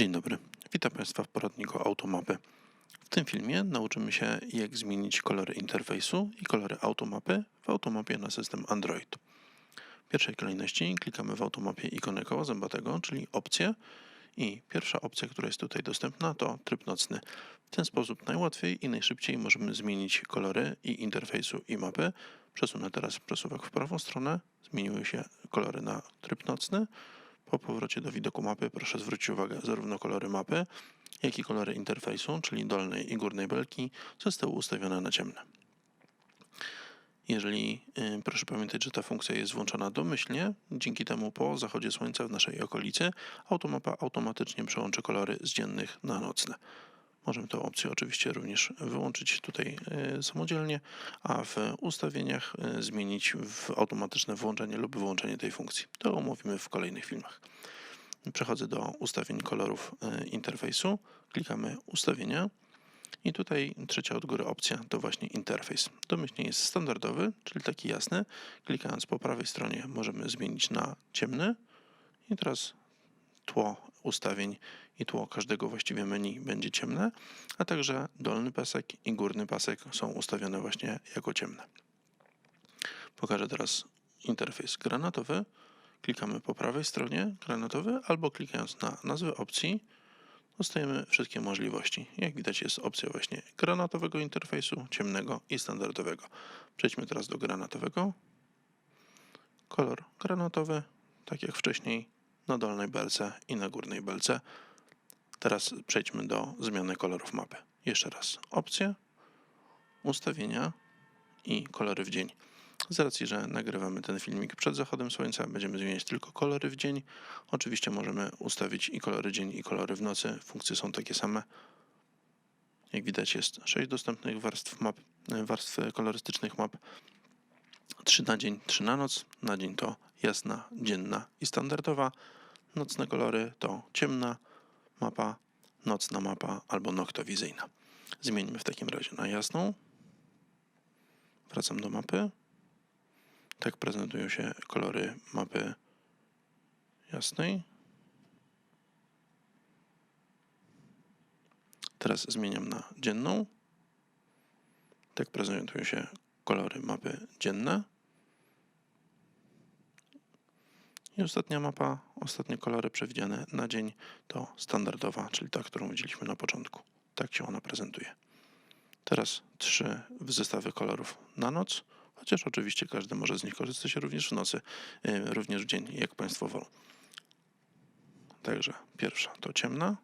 Dzień dobry, witam Państwa w poradniku Automapy. W tym filmie nauczymy się jak zmienić kolory interfejsu i kolory automapy w automapie na system Android. W pierwszej kolejności klikamy w automapie ikonę koła zębatego, czyli opcję i pierwsza opcja, która jest tutaj dostępna to tryb nocny. W ten sposób najłatwiej i najszybciej możemy zmienić kolory i interfejsu i mapy. Przesunę teraz przesuwak w prawą stronę, zmieniły się kolory na tryb nocny. Po powrocie do widoku mapy proszę zwrócić uwagę zarówno kolory mapy, jak i kolory interfejsu, czyli dolnej i górnej belki, zostały ustawione na ciemne. Jeżeli y, proszę pamiętać, że ta funkcja jest włączona domyślnie, dzięki temu po zachodzie słońca w naszej okolicy automapa automatycznie przełączy kolory z dziennych na nocne. Możemy tę opcję oczywiście również wyłączyć tutaj y, samodzielnie, a w ustawieniach y, zmienić w automatyczne włączenie lub wyłączenie tej funkcji. To omówimy w kolejnych filmach. Przechodzę do ustawień kolorów y, interfejsu. Klikamy ustawienia. I tutaj trzecia od góry opcja to właśnie interfejs. Domyślnie jest standardowy, czyli taki jasny. Klikając po prawej stronie możemy zmienić na ciemny. I teraz tło ustawień i tło każdego właściwie menu będzie ciemne, a także dolny pasek i górny pasek są ustawione właśnie jako ciemne. Pokażę teraz interfejs granatowy. Klikamy po prawej stronie granatowy albo klikając na nazwę opcji dostajemy wszystkie możliwości. Jak widać jest opcja właśnie granatowego interfejsu, ciemnego i standardowego. Przejdźmy teraz do granatowego. Kolor granatowy, tak jak wcześniej, na dolnej belce i na górnej belce. Teraz przejdźmy do zmiany kolorów mapy. Jeszcze raz opcje, ustawienia i kolory w dzień. Z racji, że nagrywamy ten filmik przed zachodem słońca, będziemy zmieniać tylko kolory w dzień. Oczywiście możemy ustawić i kolory dzień, i kolory w nocy. Funkcje są takie same. Jak widać jest 6 dostępnych warstw map, warstw kolorystycznych map. 3 na dzień, 3 na noc. Na dzień to jasna, dzienna i standardowa. Nocne kolory to ciemna mapa, nocna mapa albo noktowizyjna. Zmieńmy w takim razie na jasną. Wracam do mapy. Tak prezentują się kolory mapy jasnej. Teraz zmieniam na dzienną. Tak prezentują się kolory mapy dzienne. I ostatnia mapa, ostatnie kolory przewidziane na dzień to standardowa, czyli ta, którą widzieliśmy na początku. Tak się ona prezentuje. Teraz trzy zestawy kolorów na noc, chociaż oczywiście każdy może z nich korzystać również w nocy, y, również w dzień, jak Państwo wolą. Także pierwsza to ciemna.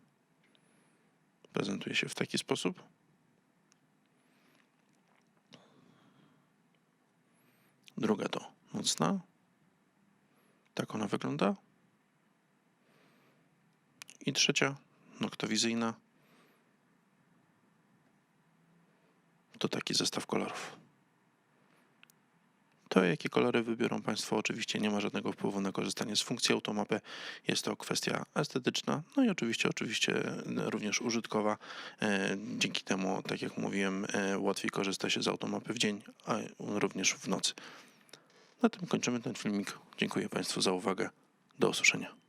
Prezentuje się w taki sposób. Druga to nocna. Tak ona wygląda. I trzecia, noktowizyjna. To taki zestaw kolorów. To, jakie kolory wybiorą Państwo, oczywiście nie ma żadnego wpływu na korzystanie z funkcji automapy. Jest to kwestia estetyczna, no i oczywiście, oczywiście również użytkowa. E, Dzięki temu, tak jak mówiłem, e, łatwiej korzysta się z automapy w dzień, a również w nocy. Na tym kończymy ten filmik. Dziękuję Państwu za uwagę. Do usłyszenia.